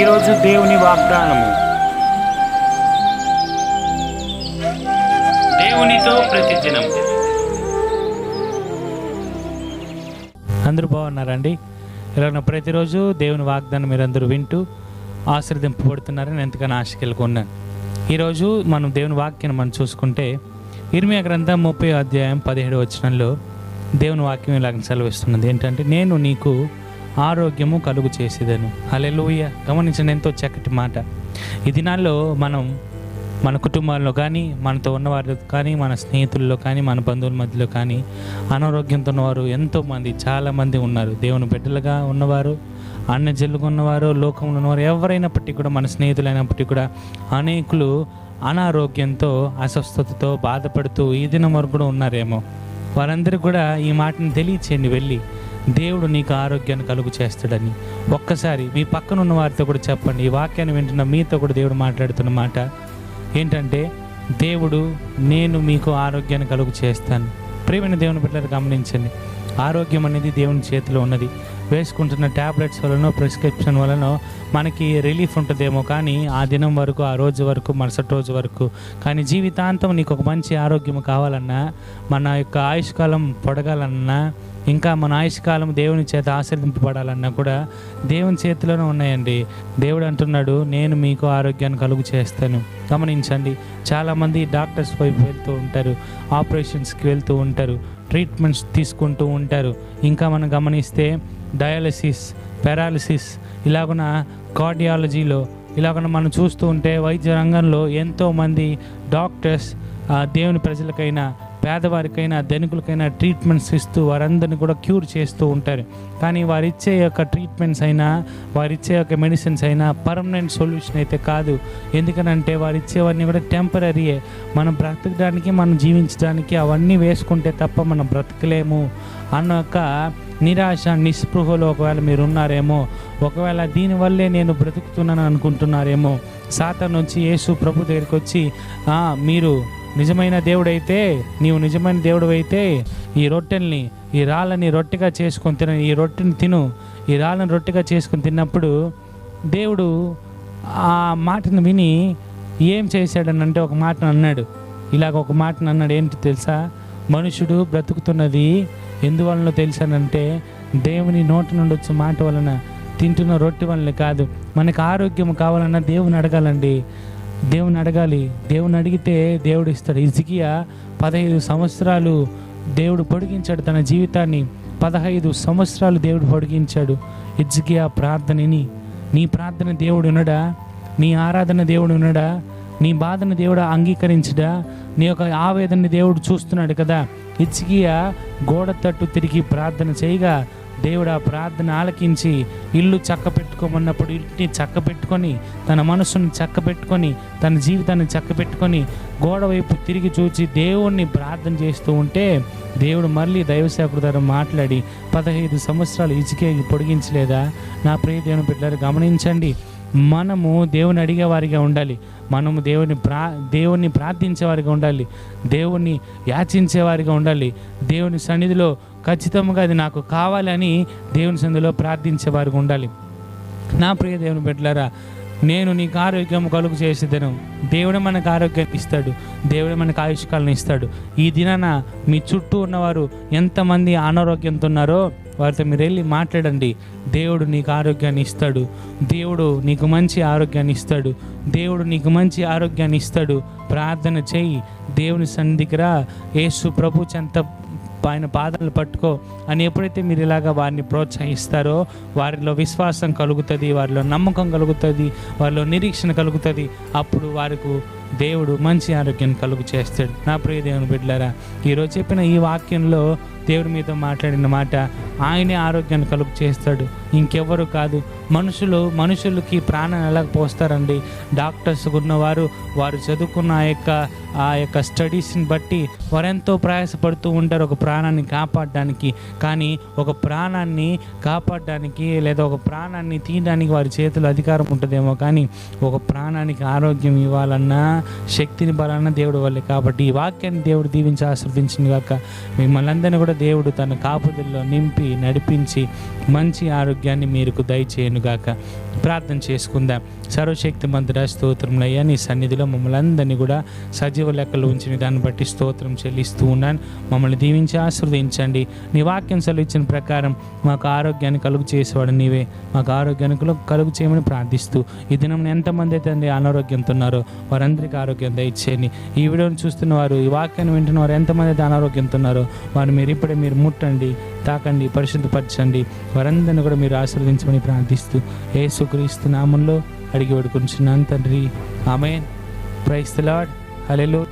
ఈరోజు దేవుని వాగ్దానము. దేవునితో ప్రతిదినం. అందరూ బాగున్నారండి? ఇలా ప్రతిరోజు దేవుని వాగ్దానం మీరందరూ వింటూ ఆశ్రదింపబడుతున్నారని ఎంతగానో ఆశకెళ్ళుకున్నాను ఈరోజు మనం దేవుని వాక్యాన్ని మనం చూసుకుంటే ఇర్మియా గ్రంథం ముప్పై అధ్యాయం పదిహేడు వచనంలో దేవుని వాక్యం ఇలాగ సెలవిస్తున్నది. ఏంటంటే నేను నీకు ఆరోగ్యము కలుగు చేసేదను. అలెలుయ గమనించండి ఎంతో చక్కటి మాట. ఈ దినాల్లో మనం మన కుటుంబాల్లో కానీ మనతో ఉన్నవారిలో కానీ మన స్నేహితుల్లో కానీ మన బంధువుల మధ్యలో కానీ అనారోగ్యంతో ఉన్నవారు ఎంతోమంది చాలామంది ఉన్నారు. దేవుని బిడ్డలుగా ఉన్నవారు అన్న జల్లుగా ఉన్నవారు లోకంలో ఉన్నవారు ఎవరైనప్పటికీ కూడా మన స్నేహితులైనప్పటికీ కూడా అనేకులు అనారోగ్యంతో అస్వస్థతతో బాధపడుతూ ఈ దినం వరకు కూడా ఉన్నారేమో. వారందరూ కూడా ఈ మాటను తెలియచేయండి వెళ్ళి. దేవుడు నీకు ఆరోగ్యాన్ని కలుగు చేస్తాడని. ఒక్కసారి మీ పక్కన ఉన్న వారితో కూడా చెప్పండి. ఈ వాక్యాన్ని వింటున్న మీతో కూడా దేవుడు మాట్లాడుతున్న మాట ఏంటంటే దేవుడు నేను మీకు ఆరోగ్యాన్ని కలుగు చేస్తాను. ప్రేమైన దేవుని బిడ్డలు గమనించండి. ఆరోగ్యం అనేది దేవుని చేతిలో ఉన్నది. వేసుకుంటున్న ట్యాబ్లెట్స్ వలన ప్రిస్క్రిప్షన్ వలన మనకి రిలీఫ్ ఉంటుందేమో కానీ ఆ దినం వరకు ఆ రోజు వరకు మరుసటి రోజు వరకు. కానీ జీవితాంతం నీకు ఒక మంచి ఆరోగ్యం కావాలన్నా మన యొక్క ఆయుష్కాలం పొడగాలన్నా ఇంకా మన ఆయుష్కాలం దేవుని చేత ఆశ్రదింపబడాలన్నా కూడా దేవుని చేతిలోనే ఉన్నాయండి. దేవుడు అంటున్నాడు నేను మీకు ఆరోగ్యాన్ని కలుగు చేస్తాను. గమనించండి. చాలామంది డాక్టర్స్ వైపు వెళ్తూ ఉంటారు ఆపరేషన్స్కి వెళ్తూ ఉంటారు. ట్రీట్మెంట్స్ తీసుకుంటూ ఉంటారు. ఇంకా మనం గమనిస్తే డయాలసిస్ పారాలిసిస్ ఇలాగున కార్డియాలజీలో ఇలాగన మనం చూస్తూ ఉంటే వైద్య రంగంలో ఎంతోమంది డాక్టర్స్ ఆ, దేవుని ప్రజలకైనా పేదవారికైనా ధనికులకైనా ట్రీట్మెంట్స్ ఇస్తూ వారందరిని కూడా క్యూర్ చేస్తూ ఉంటారు. కానీ వారిచ్చే ఇచ్చే యొక్క ట్రీట్మెంట్స్ అయినా వారిచ్చే యొక్క మెడిసిన్స్ అయినా పర్మనెంట్ సొల్యూషన్ అయితే కాదు. ఎందుకనంటే వారు ఇచ్చేవన్నీ కూడా టెంపరీయే మనం బ్రతకడానికి మనం జీవించడానికి అవన్నీ వేసుకుంటే తప్ప మనం బ్రతకలేము. అన్న ఒక నిరాశ నిస్పృహలో ఒకవేళ మీరు ఉన్నారేమో ఒకవేళ దీనివల్లే నేను బ్రతుకుతున్నాను అనుకుంటున్నారేమో సాతాన్ వచ్చి యేసు ప్రభు దగ్గరికి వచ్చి మీరు నిజమైన దేవుడైతే నీవు నిజమైన దేవుడు అయితే ఈ రొట్టెల్ని ఈ రాళ్ళని రొట్టెగా చేసుకొని తిన ఈ రొట్టెని తిను. ఈ రాళ్ళని రొట్టెగా చేసుకొని తిన్నప్పుడు దేవుడు ఆ మాటను విని ఏం చేశాడని అంటే ఒక మాటను అన్నాడు. ఇలాగ ఒక మాటను అన్నాడు. ఏంటి తెలుసా? మనుషుడు బ్రతుకుతున్నది ఎందువలన తెలుసానంటే దేవుని నోటి నుండి వచ్చే మాట వలన తింటున్న రొట్టె వలన కాదు. మనకు ఆరోగ్యం కావాలన్నా దేవుని అడగాలండి. దేవుని అడగాలి. దేవుని అడిగితే దేవుడు ఇస్తాడు. ఇజికియా పదహైదు సంవత్సరాలు దేవుడు పొడిగించాడు తన జీవితాన్ని. పదహైదు సంవత్సరాలు దేవుడు పొడిగించాడు. ఇజ్కియా ప్రార్థనని నీ ప్రార్థన దేవుడు ఉన్నడా నీ ఆరాధన దేవుడు ఉన్నడా నీ బాధను దేవుడు అంగీకరించడా? నీ యొక్క ఆవేదనని దేవుడు చూస్తున్నాడు కదా? ఇచ్చికియా గోడ తట్టు తిరిగి ప్రార్థన చేయగా దేవుడు ఆ ప్రార్థన ఆలకించి ఇల్లు చక్క పెట్టుకోమన్నప్పుడు ఇంటిని చక్క పెట్టుకొని తన మనసుని చక్క పెట్టుకొని తన జీవితాన్ని చక్క పెట్టుకొని గోడ వైపు తిరిగి చూచి దేవుణ్ణి ప్రార్థన చేస్తూ ఉంటే దేవుడు మళ్ళీ దైవసేవకుడు ద్వారా మాట్లాడి పదహైదు సంవత్సరాలు ఇచికే పొడిగించలేదా? నా ప్రియ దేవుని గమనించండి. మనము దేవుని అడిగేవారిగా ఉండాలి. మనము దేవుని ప్రా దేవుణ్ణి ప్రార్థించేవారిగా ఉండాలి. దేవుణ్ణి యాచించేవారిగా ఉండాలి. దేవుని సన్నిధిలో ఖచ్చితంగా అది నాకు కావాలని దేవుని సన్నిధిలో ప్రార్థించేవారిగా ఉండాలి. నా ప్రియ దేవుని బిడ్డలారా నేను నీకు ఆరోగ్యం కలుగు చేసేదను. దేవుడే మనకు ఆరోగ్యం ఇస్తాడు. దేవుడు మనకు ఆయుష్కాలను ఇస్తాడు. ఈ దినాన మీ చుట్టూ ఉన్నవారు ఎంతమంది అనారోగ్యంతో ఉన్నారో వారితో మీరు వెళ్ళి మాట్లాడండి. దేవుడు నీకు ఆరోగ్యాన్ని ఇస్తాడు. దేవుడు నీకు మంచి ఆరోగ్యాన్ని ఇస్తాడు. దేవుడు నీకు మంచి ఆరోగ్యాన్ని ఇస్తాడు. ప్రార్థన చేయి. దేవుని సన్నిధికి రా. యేసు ప్రభు చెంత ఆయన బాధలు పట్టుకో అని ఎప్పుడైతే మీరు ఇలాగా వారిని ప్రోత్సహిస్తారో వారిలో విశ్వాసం కలుగుతుంది వారిలో నమ్మకం కలుగుతుంది వారిలో నిరీక్షణ కలుగుతుంది అప్పుడు వారికి దేవుడు మంచి ఆరోగ్యాన్ని కలుగు చేస్తాడు. నా ప్రియ దేవుని బిడ్డలారా ఈరోజు చెప్పిన ఈ వాక్యంలో దేవుడి మీతో మాట్లాడిన మాట ఆయనే ఆరోగ్యాన్ని కలుగు చేస్తాడు. ఇంకెవ్వరు కాదు మనుషులు మనుషులకి ప్రాణం ఎలా పోస్తారండి? డాక్టర్స్ ఉన్నవారు వారు చదువుకున్న ఆ యొక్క ఆ యొక్క స్టడీస్ని బట్టి వారెంతో ప్రయాసపడుతూ ఉంటారు ఒక ప్రాణాన్ని కాపాడడానికి. కానీ ఒక ప్రాణాన్ని కాపాడడానికి లేదా ఒక ప్రాణాన్ని తీయడానికి వారి చేతిలో అధికారం ఉంటుందేమో కానీ ఒక ప్రాణానికి ఆరోగ్యం ఇవ్వాలన్నా శక్తిని బలన్న దేవుడు వల్లే. కాబట్టి ఈ వాక్యాన్ని దేవుడు దీవించి ఆశ్రదించింది కాక మిమ్మల్ని అందరినీ కూడా దేవుడు తన కాపుదల్లో నింపి నడిపించి మంచి ఆరోగ్యాన్ని మీకు గాక ప్రార్థన చేసుకుందాం. సర్వశక్తి మంత్ర స్తోత్రములయ్యా నీ సన్నిధిలో మమ్మల్ని అందరినీ కూడా సజీవ లెక్కలు ఉంచిన దాన్ని బట్టి స్తోత్రం చెల్లిస్తూ ఉన్నాను. మమ్మల్ని దీవించి ఆశీర్వదించండి. నీ వాక్యం సెలవిచ్చిన ప్రకారం మాకు ఆరోగ్యాన్ని కలుగు చేసేవాడు నీవే. మాకు ఆరోగ్యాన్ని కలుగు- కలుగు చేయమని ప్రార్థిస్తూ ఈ దినం ఎంతమంది అయితే అండి అనారోగ్యంతో ఉన్నారో వారందరికీ ఆరోగ్యం దయచేయండి. ఈ వీడియోని చూస్తున్న వారు ఈ వాక్యాన్ని వింటున్న వారు ఎంతమంది అయితే అనారోగ్యంతో ఉన్నారో వారు మీరు ఇప్పుడే మీరు ముట్టండి. తాకండి పరిశుద్ధపరచండి. వారందరిని కూడా మీరు ఆశీర్వదించమని ప్రార్థిస్తూ యేసుక్రీస్తు నామంలో అడిగి వేడుకుంటున్నాను తండ్రి. ఆమె ప్రైస్తలాడ్ ద